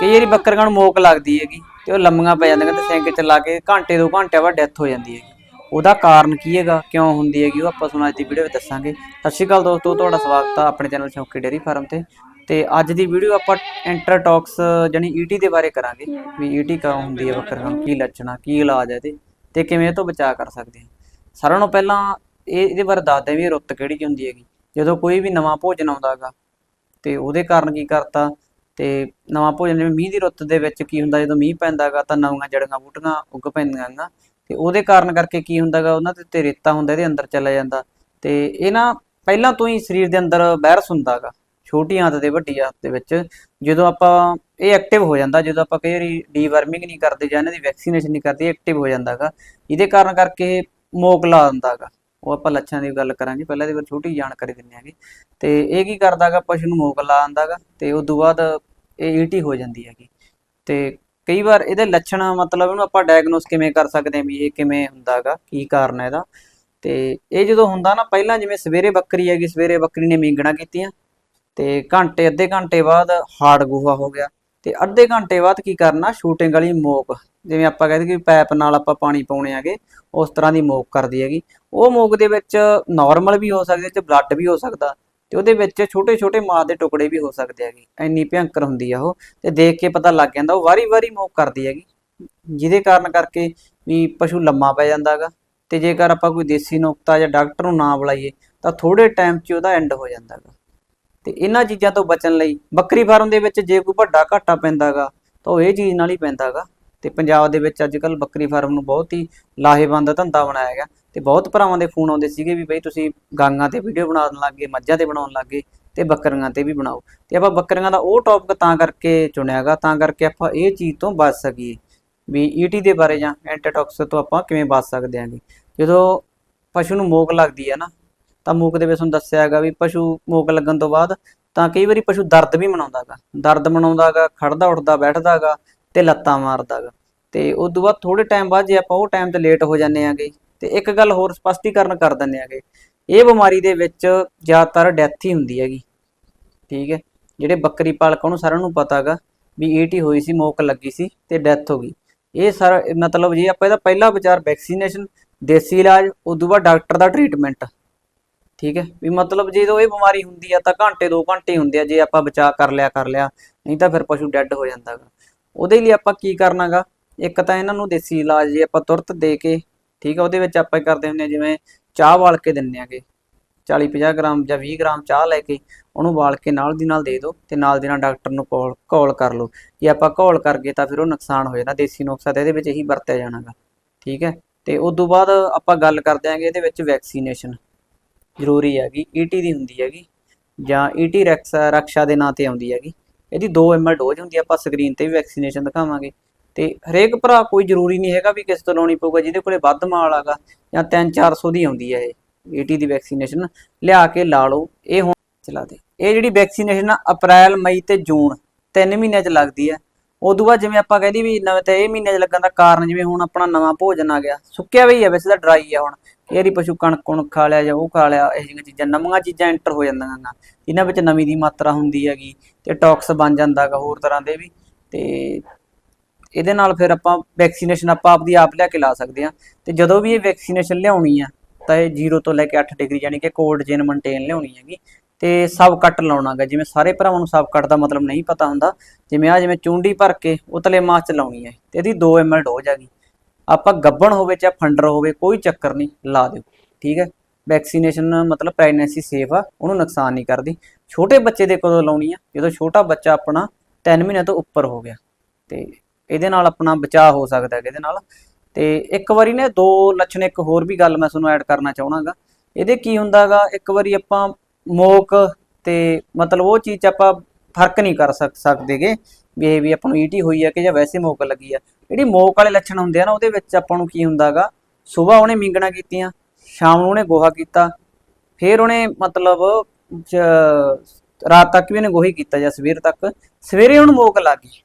ਕਈ ਵਾਰੀ ਬੱਕਰੀਆਂ ਨੂੰ ਮੋਕ ਲੱਗਦੀ ਹੈਗੀ ਤੇ ਉਹ ਲੰਮੀਆਂ ਪੈ ਜਾਂਦੀਆਂ ਤੇ ਸਿੰਕ ਚ ਲਾ ਕੇ ਘੰਟੇ ਦੋ ਘੰਟੇ ਬਾਅਦ ਡੈਥ ਹੋ ਜਾਂਦੀ ਹੈਗੀ। ਉਹਦਾ ਕਾਰਨ ਕੀ ਹੈਗਾ, ਕਿਉਂ ਹੁੰਦੀ ਹੈਗੀ ਉਹ ਆਪਾਂ ਤੁਹਾਨੂੰ ਅੱਜ ਦੀ ਵੀਡੀਓ ਵਿੱਚ ਦੱਸਾਂਗੇ। ਸਤਿ ਸ਼੍ਰੀ ਅਕਾਲ ਦੋਸਤੋ, ਤੁਹਾਡਾ ਸਵਾਗਤ ਹੈ ਆਪਣੇ ਚੈਨਲ ਸ਼ੌਕੀ ਡੇਰੀ ਫਾਰਮ ਤੇ। ਤੇ ਅੱਜ ਦੀ ਵੀਡੀਓ ਆਪਾਂ ਇੰਟਰਟੌਕਸ ਜਾਨੀ ਈਟੀ ਦੇ ਬਾਰੇ ਕਰਾਂਗੇ, ਵੀ ਈਟੀ ਕਿਉਂ ਹੁੰਦੀ ਹੈ ਬੱਕਰੀਆਂ ਨੂੰ, ਕੀ ਲੱਛਣਾ, ਕੀ ਇਲਾਜ ਹੈ ਇਹਦੇ ਤੇ ਕਿਵੇਂ ਇਹ ਤੋਂ ਬਚਾਅ ਕਰ ਸਕਦੇ ਹਾਂ ਸਾਰਿਆਂ ਨੂੰ ਪਹਿਲਾਂ ਇਹ ਇਹਦੇ ਬਾਰੇ ਦੱਸਦੇ ਹਾਂ ਵੀ ਰੁੱਤ ਕਿਹੜੀ ਚ ਹੁੰਦੀ ਹੈਗੀ। ਜਦੋਂ ਕੋਈ ਵੀ ਨਵਾਂ ਭੋਜਨ ਆਉਂਦਾ ਹੈਗਾ ਤੇ ਉਹਦੇ ਕਾਰਨ ਕੀ ਕਰਤਾ ਤੇ ਨਵਾਂ ਭੋਜਨ, ਜਿਵੇਂ ਮੀਂਹ ਦੀ ਰੁੱਤ ਦੇ ਵਿੱਚ ਕੀ ਹੁੰਦਾ, ਜਦੋਂ ਮੀਂਹ ਪੈਂਦਾਗਾ ਤਾਂ ਨਵੀਆਂ ਜੜੀਆਂ ਬੂਟੀਆਂ ਉੱਗ ਪੈਂਦੀਆਂ ਗਾ। ਤੇ ਉਹਦੇ ਕਾਰਨ ਕਰਕੇ ਕੀ ਹੁੰਦਾਗਾ ਉਹਨਾਂ ਦੇ ਉੱਤੇ ਰੇਤਾ ਹੁੰਦਾ, ਇਹਦੇ ਅੰਦਰ ਚਲਾ ਜਾਂਦਾ। ਤੇ ਇਹ ਨਾ ਪਹਿਲਾਂ ਤੋਂ ਹੀ ਸਰੀਰ ਦੇ ਅੰਦਰ ਵਾਇਰਸ ਹੁੰਦਾਗਾ ਛੋਟੀ ਆਂਤ ਦੇ, ਵੱਡੀ ਆਂਤ ਦੇ ਵਿੱਚ। ਜਦੋਂ ਆਪਾਂ ਇਹ ਐਕਟਿਵ ਹੋ ਜਾਂਦਾ, ਜਦੋਂ ਆਪਾਂ ਕਈ ਵਾਰੀ ਡੀਵਰਮਿੰਗ ਨਹੀਂ ਕਰਦੇ ਜਾਂ ਇਹਨਾਂ ਦੀ ਵੈਕਸੀਨੇਸ਼ਨ ਨਹੀਂ ਕਰਦੇ ਐਕਟਿਵ ਹੋ ਜਾਂਦਾਗਾ ਇਹਦੇ ਕਾਰਨ ਕਰਕੇ ਮੋਕ ਲਾ ਦਿੰਦਾਗਾ ਉਹ ਆਪਾਂ ਲੱਛਣਾਂ ਦੀ ਗੱਲ ਕਰਾਂਗੇ, ਪਹਿਲਾਂ ਇਹਦੇ ਬਾਰੇ ਛੋਟੀ ਜਾਣਕਾਰੀ ਦਿੰਦੇ ਆਂਗੇ ਤੇ ਇਹ ਕੀ ਕਰਦਾਗਾ ਪਸ਼ੂ ਨੂੰ ਮੋਕ ਲਾ ਦਿੰਦਾਗਾ ਤੇ ਉਸ ਤੋਂ ਬਾਅਦ ਇਹ ਈਟੀ ਹੋ ਜਾਂਦੀ ਹੈਗੀ। ਤੇ ਕਈ ਵਾਰ ਇਹਦੇ ਲੱਛਣ ਮਤਲਬ ਇਹਨੂੰ ਆਪਾਂ ਡਾਇਗਨੋਸ ਕਿਵੇਂ ਕਰ ਸਕਦੇ ਹਾਂ ਵੀ ਇਹ ਕਿਵੇਂ ਹੁੰਦਾਗਾ, ਕੀ ਕਾਰਨ ਹੈ ਇਹਦਾ। ਤੇ ਇਹ ਜਦੋਂ ਹੁੰਦਾ ਨਾ, ਪਹਿਲਾਂ ਜਿਵੇਂ ਸਵੇਰੇ ਬੱਕਰੀ ਹੈਗੀ, ਸਵੇਰੇ ਬੱਕਰੀ ਨੇ ਮੀਂਗਣਾ ਕੀਤੀਆਂ, ਤੇ ਘੰਟੇ, ਅੱਧੇ ਘੰਟੇ ਬਾਅਦ ਹਾਰਡ ਗੋਹਾ ਹੋ ਗਿਆ। ਤੇ ਅੱਧੇ ਘੰਟੇ ਬਾਅਦ ਕੀ ਕਰਨਾ? ਸ਼ੂਟਿੰਗ ਵਾਲੀ ਮੋਕ। ਜਿਵੇਂ ਆਪਾਂ ਕਹਿੰਦੇ ਕਿ ਪਾਈਪ ਨਾਲ ਆਪਾਂ ਪਾਣੀ ਪਾਉਣੇ ਆਗੇ ਉਸ ਤਰ੍ਹਾਂ ਦੀ ਮੋਕ ਕਰਦੀ ਹੈਗੀ। ਉਹ ਮੋਕ ਦੇ ਵਿੱਚ ਨਾਰਮਲ ਵੀ ਹੋ ਸਕਦੀ ਹੈ ਤੇ ਬਲੱਡ ਵੀ ਹੋ ਸਕਦਾ। ਤੇ ਉਹਦੇ ਵਿੱਚ ਛੋਟੇ ਛੋਟੇ ਮਾਸ ਦੇ ਟੁਕੜੇ ਵੀ ਹੋ ਸਕਦੇ ਹੈਗੇ। ਇੰਨੀ ਭਿਅੰਕਰ ਹੁੰਦੀ ਆ ਉਹ। ਤੇ ਦੇਖ ਕੇ ਪਤਾ ਲੱਗ ਜਾਂਦਾ, ਉਹ ਵਾਰੀ-ਵਾਰੀ ਮੋਕ ਕਰਦੀ ਹੈਗੀ। ਜਿਹਦੇ ਕਾਰਨ ਕਰਕੇ ਵੀ ਪਸ਼ੂ ਲੰਮਾ ਪੈ ਜਾਂਦਾਗਾ ਤੇ ਜੇਕਰ ਆਪਾਂ ਕੋਈ ਦੇਸੀ ਨੁਕਤਾ ਜਾਂ ਡਾਕਟਰ ਨੂੰ ਨਾ ਬੁਲਾਈਏ, ਤਾਂ ਥੋੜੇ ਟਾਈਮ 'ਚ ਉਹਦਾ ਐਂਡ ਹੋ ਜਾਂਦਾਗਾ ਤੇ ਇਹਨਾਂ ਚੀਜ਼ਾਂ ਤੋਂ ਬਚਣ ਲਈ ਬੱਕਰੀ ਫਾਰਮ ਦੇ ਵਿੱਚ ਜੇ ਕੋਈ ਵੱਡਾ ਘਾਟਾ ਪੈਂਦਾਗਾ, ਤਾਂ ਉਹ ਇਹ ਚੀਜ਼ ਨਾਲ ਹੀ ਪੈਂਦਾਗਾ। ਤੇ ਪੰਜਾਬ ਦੇ ਵਿੱਚ ਅੱਜ ਕੱਲ ਬੱਕਰੀ ਫਾਰਮ ਨੂੰ ਬਹੁਤ ਹੀ ਲਾਹੇਵੰਦ ਧੰਦਾ ਬਣਾਇਆ ਗਿਆ। ਤੇ ਬਹੁਤ ਭਰਾਵਾਂ ਦੇ ਫੋਨ ਆਉਂਦੇ ਸੀਗੇ ਵੀ ਬਈ ਤੁਸੀਂ ਗਾਂਗਾਂ ਤੇ ਵੀਡੀਓ ਬਣਾਉਣ ਲੱਗੇ, ਮੱਝਾਂ ਤੇ ਬਣਾਉਣ ਲੱਗੇ ਤੇ ਬੱਕਰੀਆਂ ਤੇ ਵੀ ਬਣਾਓ। ਤੇ ਆਪਾਂ ਬੱਕਰੀਆਂ ਦਾ ਉਹ ਟੌਪਿਕ ਤਾਂ ਕਰਕੇ ਚੁਣਿਆਗਾ, ਤਾਂ ਕਰਕੇ ਆਪਾਂ ਇਹ ਚੀਜ਼ ਤੋਂ ਬਚ ਸਕੀਏ। ਵੀ ਈਟੀ ਦੇ ਬਾਰੇ ਜਾਂ ਐਂਟੀਟੌਕਸ ਤੋਂ ਆਪਾਂ ਕਿਵੇਂ ਬਚ ਸਕਦੇ ਆਂਗੇ। ਜਦੋਂ ਪਸ਼ੂ ਨੂੰ ਮੋਕ ਲੱਗਦੀ ਹੈ ਨਾ ਤਾਂ ਮੂਕ ਦੇ ਵਿੱਚ ਤੁਹਾਨੂੰ ਦੱਸਿਆ ਹੈਗਾ ਵੀ ਪਸ਼ੂ ਮੋਕ ਲੱਗਣ ਤੋਂ ਬਾਅਦ ਤਾਂ ਕਈ ਵਾਰੀ ਪਸ਼ੂ ਦਰਦ ਵੀ ਮਨਾਉਂਦਾਗਾ, ਦਰਦ ਮਨਾਉਂਦਾਗਾ, ਖੜਦਾ, ਉੱਠਦਾ, ਬੈਠਦਾਗਾ ਤੇ ਲੱਤਾਂ ਮਾਰਦਾਗਾ। ਤੇ ਉਸ ਤੋਂ ਬਾਅਦ ਥੋੜੇ ਟਾਈਮ ਬਾਅਦ ਜੇ ਆਪਾਂ ਉਹ ਟਾਈਮ ਤੇ ਲੇਟ ਹੋ ਜਾਂਦੇ ਆਂਗੇ ਤੇ ਇੱਕ ਗੱਲ ਹੋਰ ਸਪਸ਼ਟੀਕਰਨ ਕਰ ਦਿੰਦੇ ਆਂਗੇ ਇਹ ਬਿਮਾਰੀ ਦੇ ਵਿੱਚ ਜ਼ਿਆਦਾਤਰ ਡੈਥ ਹੀ ਹੁੰਦੀ ਹੈਗੀ। ਠੀਕ ਹੈ, ਜਿਹੜੇ ਬੱਕਰੀ ਪਾਲਕ ਉਹਨੂੰ ਸਾਰਿਆਂ ਨੂੰ ਪਤਾਗਾ ਵੀ ਈਟੀ ਹੋਈ ਸੀ, ਮੋਕ ਲੱਗੀ ਸੀ ਤੇ ਡੈਥ ਹੋ ਗਈ। ਇਹ ਸਾਰਾ ਮਤਲਬ ਜੇ ਆਪਾਂ ਇਹਦਾ ਪਹਿਲਾ ਵਿਚਾਰ ਵੈਕਸੀਨੇਸ਼ਨ ਦੇਸੀ ਇਲਾਜ ਉਦੋਂ ਬਾਅਦ ਡਾਕਟਰ ਦਾ ਟ੍ਰੀਟਮੈਂਟ ਠੀਕ ਹੈ? ਵੀ ਮਤਲਬ ਜਦੋਂ ਇਹ ਬਿਮਾਰੀ ਹੁੰਦੀ ਆ ਤਾਂ ਘੰਟੇ 2 ਘੰਟੇ ਹੁੰਦੇ ਆ, ਜੇ ਆਪਾਂ ਬਚਾਅ ਕਰ ਲਿਆ ਕਰ ਲਿਆ, ਨਹੀਂ ਤਾਂ ਫਿਰ ਪਸ਼ੂ ਡੈੱਡ ਹੋ ਜਾਂਦਾਗਾ ਉਹਦੇ ਲਈ ਆਪਾਂ ਕੀ ਕਰਨਾਗਾ ਇੱਕ ਤਾਂ ਇਹਨਾਂ ਨੂੰ ਦੇਸੀ ਇਲਾਜ ਜੇ ਆਪਾਂ ਤੁਰਤ ਦੇ ਕੇ, ਠੀਕ ਆ, ਉਹਦੇ ਵਿੱਚ ਆਪਾਂ ਕਰਦੇ ਹੁੰਦੇ ਆ ਜਿਵੇਂ ਚਾਹ ਵਾਲ ਕੇ ਦਿੰਨੇ ਆਗੇ। 40 50 ਗ੍ਰਾਮ ਜਾਂ 20 ਗ੍ਰਾਮ ਚਾਹ ਲੈ ਕੇ ਉਹਨੂੰ ਵਾਲ ਕੇ ਨਾਲ ਦੀ ਨਾਲ ਦੇ ਦਿਓ ਤੇ ਨਾਲ ਦੀ ਨਾਲ ਡਾਕਟਰ ਨੂੰ ਕਾਲ ਕਾਲ ਕਰ ਲਓ। ਜੇ ਆਪਾਂ ਕਾਲ ਕਰ ਗਏ ਤਾਂ ਫਿਰ ਉਹ ਨੁਕਸਾਨ ਹੋ ਜਾਂਦਾ ਦੇਸੀ ਨੁਕਸਾ ਤੇ ਇਹਦੇ ਵਿੱਚ ਇਹੀ ਵਰਤਿਆ ਜਾਣਾਗਾ ਠੀਕ ਹੈ? ਤੇ ਉਸ ਤੋਂ ਬਾਅਦ ਆਪਾਂ ਗੱਲ ਕਰਦੇ ਆਂਗੇ ਇਹਦੇ ਵਿੱਚ ਵੈਕਸੀਨੇਸ਼ਨ ਜ਼ਰੂਰੀ ਹੈਗੀ ਈਟੀ ਦੀ ਹੁੰਦੀ ਹੈਗੀ ਜਾਂ ਈਟੀ ਰੈਕਸਾ ਰਕਸ਼ਾ ਦੇ ਨਾਂ ਤੇ ਆਉਂਦੀ ਹੈਗੀ। ਇਹਦੀ 2 ml ਡੋਜ਼ ਹੁੰਦੀ ਆ, ਆਪਾਂ ਸਕਰੀਨ ਤੇ ਵੀ ਵੈਕਸੀਨੇਸ਼ਨ ਦਿਖਾਵਾਂਗੇ। ਤੇ ਹਰੇਕ ਭਰਾ ਕੋਈ ਜ਼ਰੂਰੀ ਨਹੀਂ ਹੈਗਾ ਵੀ ਕਿਸ ਤੋਂ ਲਾਉਣੀ ਪਊਗਾ ਜਿਹਦੇ ਕੋਲੇ ਵੱਧ ਮਾਲ ਆਗਾ ਜਾਂ 3-400 ਦੀ ਆਉਂਦੀ ਹੈ ਇਹ ਈਟੀ ਦੀ ਵੈਕਸੀਨੇਸ਼ਨ ਲਿਆ ਕੇ ਲਾ ਲਓ ਇਹ ਹੁਣ ਚਲਾ ਦੇ। ਇਹ ਜਿਹੜੀ ਵੈਕਸੀਨੇਸ਼ਨ ਆ ਅਪ੍ਰੈਲ ਮਈ ਤੇ ਜੂਨ ਤਿੰਨ ਮਹੀਨਿਆਂ ਚ ਲੱਗਦੀ ਹੈ। ਉਦੋਂ ਬਾਅਦ ਜਿਵੇਂ ਆਪਾਂ ਕਹਿੰਦੀ ਵੀ ਨਵੇਂ ਤੇ ਇਹ ਮਹੀਨੇ ਚ ਲੱਗਣ ਦਾ ਕਾਰਨ ਜਿਵੇਂ ਹੁਣ ਆਪਣਾ ਨਵਾਂ ਭੋਜਨ ਆ ਗਿਆ, ਸੁੱਕਿਆ ਵੀ ਆ, ਵੈਸੇ ਤਾਂ ਡਰਾਈ ਆ ਹੁਣ। ਇਹਦੀ ਪਸ਼ੂ ਕਣਕ ਕੁਣਕ ਖਾ ਲਿਆ ਜਾਂ ਉਹ ਖਾ ਲਿਆ, ਇਹ ਜਿਹੀਆਂ ਚੀਜ਼ਾਂ, ਨਵੀਆਂ ਚੀਜ਼ਾਂ ਐਂਟਰ ਹੋ ਜਾਂਦੀਆਂ ਹਨ ਇਹਨਾਂ ਵਿੱਚ ਨਮੀ ਦੀ ਮਾਤਰਾ ਹੁੰਦੀ ਹੈਗੀ ਤੇ ਟੌਕਸ ਬਣ ਜਾਂਦਾਗਾ ਹੋਰ ਤਰ੍ਹਾਂ ਦੇ ਵੀ ਤੇ ਇਹਦੇ ਨਾਲ ਫਿਰ ਆਪਾਂ ਵੈਕਸੀਨੇਸ਼ਨ ਆਪਾਂ ਆਪਦੀ ਆਪ ਲਿਆ ਕੇ ਲਾ ਸਕਦੇ ਆ ਤੇ ਜਦੋਂ ਵੀ ਇਹ ਵੈਕਸੀਨੇਸ਼ਨ ਲਿਆਉਣੀ ਆ ਤਾਂ ਇਹ 0 ਤੋਂ ਲੈ ਕੇ 8 ਡਿਗਰੀ ਯਾਨੀ ਕਿ ਕੋਲਡ ਚੇਨ ਮੇਨਟੇਨ ਲਿਆਉਣੀ ਹੈਗੀ। ਤੇ ਸਬ ਕੱਟ ਲਾਉਣਾਗਾ। ਜਿਵੇਂ ਸਾਰੇ ਭਰਾਵਾਂ ਨੂੰ ਸਬ ਕੱਟ ਦਾ ਮਤਲਬ ਨਹੀਂ ਪਤਾ ਹੁੰਦਾ। ਜਿਵੇਂ ਆ ਜਿਵੇਂ ਚੁੰਡੀ ਭਰ ਕੇ ਉਤਲੇ ਮਾਸ ਚ ਲਾਉਣੀ ਹੈ। ਤੇ ਇਹਦੀ 2 ml ਡੋਜ਼ ਹੈਗੀ। ਆਪਾਂ ਗੱਬਣ ਹੋਵੇ ਚਾਹੇ ਫੰਡਰ ਹੋਵੇ, ਕੋਈ ਚੱਕਰ ਨਹੀਂ, ਲਾ ਦਿਓ। ਠੀਕ ਹੈ? ਵੈਕਸੀਨੇਸ਼ਨ ਮਤਲਬ ਪ੍ਰੈਗਨੈਂਸੀ ਸੇਫ ਆ, ਉਹਨੂੰ ਨੁਕਸਾਨ ਨਹੀਂ ਕਰਦੀ। ਛੋਟੇ ਬੱਚੇ ਦੇ ਕਦੋਂ ਲਾਉਣੀ ਆ। ਜਦੋਂ ਛੋਟਾ ਬੱਚਾ ਆਪਣਾ 3 ਮਹੀਨੇ ਤੋਂ ਉੱਪਰ ਹੋ ਗਿਆ। ਤੇ ਇਹਦੇ ਨਾਲ ਆਪਣਾ ਬਚਾਅ ਹੋ ਸਕਦਾ ਹੈ ਇਹਦੇ ਨਾਲ। ਤੇ ਇੱਕ ਵਾਰੀ ਨੇ ਦੋ ਲੱਛਣ, ਇੱਕ ਹੋਰ ਵੀ ਗੱਲ ਮੈਂ ਤੁਹਾਨੂੰ ਐਡ ਕਰਨਾ ਚਾਹਣਾਗਾ। ਇਹਦੇ ਕੀ ਹੁੰਦਾਗਾ, ਇੱਕ ਵਾਰੀ ਆਪਾਂ ਮੋਕ ਤੇ ਮਤਲਬ ਉਹ ਚੀਜ਼ ਆਪਾਂ ਫ਼ਰਕ ਨਹੀਂ ਕਰ ਸਕ, ਸਕਦੇਗੇ ਵੀ ਇਹ ਵੀ ਆਪਾਂ ਨੂੰ ਈਟੀ ਹੋਈ ਹੈ ਕਿ ਜਾਂ ਵੈਸੇ ਮੋਕ ਲੱਗੀ ਆ। ਜਿਹੜੀ ਮੋਕ ਵਾਲੇ ਲੱਛਣ ਹੁੰਦੇ ਆ ਨਾ, ਉਹਦੇ ਵਿੱਚ ਆਪਾਂ ਨੂੰ ਕੀ ਹੁੰਦਾਗਾ, ਸਵੇਰ ਉਹਨੇ ਮਿੰਗਣਾ ਕੀਤੀਆਂ, ਸ਼ਾਮ ਨੂੰ ਉਹਨੇ ਗੋਹਾ ਕੀਤਾ, ਫਿਰ ਉਹਨੇ ਮਤਲਬ ਰਾਤ ਤੱਕ ਵੀ ਉਹਨੇ ਗੋਹੀ ਕੀਤਾ ਜਾਂ ਸਵੇਰ ਤੱਕ, ਸਵੇਰੇ ਉਹਨੂੰ ਮੋਕ ਲੱਗ ਗਈ।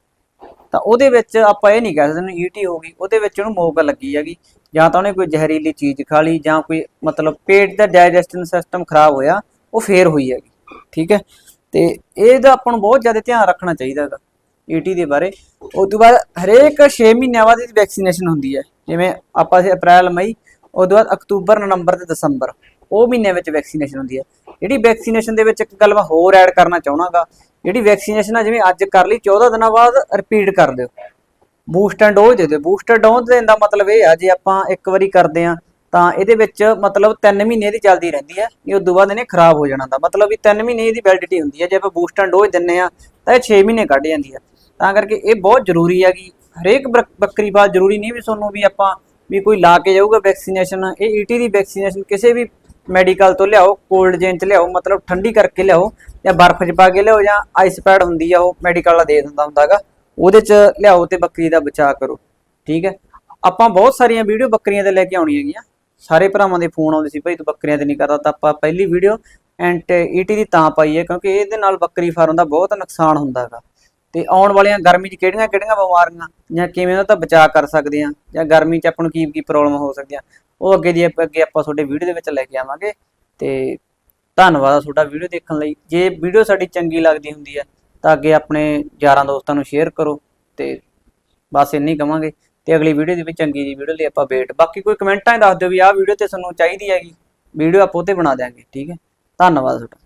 ਤਾਂ ਉਹਦੇ ਵਿੱਚ ਆਪਾਂ ਇਹ ਨਹੀਂ ਕਹਿ ਸਕਦੇ ਉਹਨੂੰ ਈਟੀ ਹੋ ਗਈ, ਉਹਦੇ ਵਿੱਚ ਉਹਨੂੰ ਮੋਕ ਲੱਗੀ ਹੈਗੀ। ਜਾਂ ਤਾਂ ਉਹਨੇ ਕੋਈ ਜ਼ਹਿਰੀਲੀ ਚੀਜ਼ ਖਾ ਲਈ ਜਾਂ ਕੋਈ ਮਤਲਬ ਪੇਟ ਦਾ ਡਾਈਜੈਸਟਿਵ ਸਿਸਟਮ ਖਰਾਬ ਹੋਇਆ ਉਹ ਫੇਰ ਹੋਈ ਹੈਗੀ, ਠੀਕ ਹੈ? ਤੇ ਇਹਦਾ ਆਪਾਂ ਨੂੰ ਬਹੁਤ ਜ਼ਿਆਦਾ ਧਿਆਨ ਰੱਖਣਾ ਚਾਹੀਦਾ ਹੈਗਾ ਈਟੀ ਦੇ ਬਾਰੇ। ਉਸ ਤੋਂ ਬਾਅਦ ਹਰੇਕ 6 ਮਹੀਨਿਆਂ ਬਾਅਦ ਇਹਦੀ ਵੈਕਸੀਨੇਸ਼ਨ ਹੁੰਦੀ ਹੈ। ਜਿਵੇਂ ਆਪਾਂ ਸੀ ਅਪ੍ਰੈਲ, ਮਈ ਉਸ ਤੋਂ ਬਾਅਦ ਅਕਤੂਬਰ, ਨਵੰਬਰ ਤੇ ਦਸੰਬਰ, ਉਹ ਮਹੀਨਿਆਂ ਵਿੱਚ ਵੈਕਸੀਨੇਸ਼ਨ ਹੁੰਦੀ ਹੈ। ਜਿਹੜੀ ਵੈਕਸੀਨੇਸ਼ਨ ਦੇ ਵਿੱਚ ਇੱਕ ਗੱਲ ਮੈਂ ਹੋਰ ਐਡ ਕਰਨਾ ਚਾਹਣਾਗਾ ਜਿਹੜੀ ਵੈਕਸੀਨੇਸ਼ਨ ਆ ਜਿਵੇਂ ਅੱਜ ਕਰ ਲਈ 14 ਦਿਨਾਂ ਬਾਅਦ ਰਿਪੀਟ ਕਰ ਦਿਓ। ਬੂਸਟਰ ਡੋਜ਼ ਦੇ ਦਿਓ। ਬੂਸਟਰ ਡੋਜ਼ ਦੇਣ ਦਾ ਮਤਲਬ ਇਹ ਆ, ਜੇ ਆਪਾਂ ਇੱਕ ਵਾਰੀ ਕਰਦੇ ਆ ਤਾਂ ਇਹਦੇ ਵਿੱਚ ਮਤਲਬ 3 ਮਹੀਨੇ ਦੀ ਚੱਲਦੀ ਰਹਿੰਦੀ ਹੈ, ਇਹ ਉਦੋਂ ਬਾਅਦ ਇਹਨੇ ਖਰਾਬ ਹੋ ਜਾਣਾ ਦਾ ਮਤਲਬ ਵੀ 3 ਮਹੀਨੇ ਦੀ ਵੈਲਿਡਿਟੀ ਹੁੰਦੀ ਹੈ, ਜੇ ਆਪਾਂ ਬੂਸਟਰ ਡੋਜ਼ ਦਿੰਨੇ ਆ ਤਾਂ ਇਹ 6 ਮਹੀਨੇ ਕੱਢ ਜਾਂਦੀ ਹੈ। ਤਾਂ ਕਰਕੇ ਇਹ ਬਹੁਤ ਜ਼ਰੂਰੀ ਹੈਗੀ ਹਰੇਕ ਬਰ- ਬੱਕਰੀ ਬਾਤ ਜ਼ਰੂਰੀ ਨਹੀਂ ਵੀ ਤੁਹਾਨੂੰ ਵੀ ਆਪਾਂ ਵੀ ਕੋਈ ਲਾ ਕੇ ਜਾਊਗਾ ਵੈਕਸੀਨੇਸ਼ਨ ਇਹ ਈਟੀ ਦੀ ਵੈਕਸੀਨੇਸ਼ਨ ਕਿਸੇ ਵੀ ਮੈਡੀਕਲ ਤੋਂ ਲਿਆਓ ਕੋਲਡ ਚੇਨ ਚ ਲਿਆਓ, ਮਤਲਬ ਠੰਡੀ ਕਰਕੇ ਲਿਆਓ, ਜਾਂ ਬਰਫ਼ 'ਚ ਪਾ ਕੇ ਲਿਆਓ, ਜਾਂ ਆਈਸ ਪੈਡ ਹੁੰਦੀ ਆ, ਉਹ ਮੈਡੀਕਲ ਵਾਲਾ ਦੇ ਦਿੰਦਾ ਹੁੰਦਾਗਾ ਉਹਦੇ 'ਚ ਲਿਆਓ ਤੇ ਬੱਕਰੀ ਦਾ ਬਚਾਅ ਕਰੋ। ਠੀਕ ਹੈ? ਆਪਾਂ ਬਹੁਤ ਸਾਰੀਆਂ ਵੀਡੀਓ ਬੱਕਰੀਆਂ ਤੇ ਲੈ ਕੇ ਆਉਣੀਆਂ ਹੈਗੀਆਂ। ਸਾਰੇ ਭਰਾਵਾਂ ਦੇ ਫੋਨ ਆਉਂਦੇ ਸੀ, ਭਾਈ ਤੂੰ ਬੱਕਰੀਆਂ ਤੇ ਨਹੀਂ ਕਰਦਾ, ਤਾਂ ਆਪਾਂ ਪਹਿਲੀ ਵੀਡੀਓ ਐਂਟ ਈਟੀ ਦੀ ਤਾਂ ਪਾਈ ਹੈ, ਕਿਉਂਕਿ ਇਹਦੇ ਨਾਲ ਬੱਕਰੀ ਫਾਰਮ ਦਾ ਬਹੁਤ ਨੁਕਸਾਨ ਹੁੰਦਾ ਹੈਗਾ। ਤੇ ਆਉਣ ਵਾਲੀਆਂ ਗਰਮੀ 'ਚ ਕਿਹੜੀਆਂ ਕਿਹੜੀਆਂ ਬਿਮਾਰੀਆਂ ਜਾਂ ਕਿਵੇਂ ਉਹਦਾ ਤਾਂ ਬਚਾਅ ਕਰ ਸਕਦੇ ਆ ਜਾਂ ਗਰਮੀ 'ਚ ਆਪਾਂ ਨੂੰ ਕੀ ਕੀ ਪ੍ਰੋਬਲਮ ਹੋ ਸਕਦੀਆਂ, ਉਹ ਅੱਗੇ ਦੀ ਅੱਗੇ ਆਪਾਂ ਤੁਹਾਡੇ ਵੀਡੀਓ ਦੇ ਵਿੱਚ ਲੈ ਕੇ ਆਵਾਂਗੇ। ਤੇ ਧੰਨਵਾਦ ਤੁਹਾਡਾ ਵੀਡੀਓ ਦੇਖਣ ਲਈ। ਜੇ ਵੀਡੀਓ ਸਾਡੀ ਚੰਗੀ ਲੱਗਦੀ ਹੁੰਦੀ ਹੈ, ਤਾਂ ਅੱਗੇ ਆਪਣੇ ਯਾਰਾਂ ਦੋਸਤਾਂ ਨੂੰ ਸ਼ੇਅਰ ਕਰੋ, ਤੇ ਬਸ ਇੰਨੀ ਕਵਾਂਗੇ। ਤੇ ਅਗਲੀ ਵੀਡੀਓ ਦੀ ਵੀ ਚੰਗੀ ਜੀ ਵੀਡੀਓ ਲਈ ਆਪਾਂ ਵੇਟ ਬਾਕੀ ਕੋਈ ਕਮੈਂਟਾਂ 'ਚ ਦੱਸ ਦਿਓ ਵੀ ਆਹ ਵੀਡੀਓ ਤੇ ਤੁਹਾਨੂੰ ਚਾਹੀਦੀ ਹੈਗੀ। ਵੀਡੀਓ ਆਪਾਂ ਉਹ ਤੇ ਬਣਾ ਦਿਆਂਗੇ, ਠੀਕ ਹੈ? ਧੰਨਵਾਦ ਤੁਹਾਡਾ।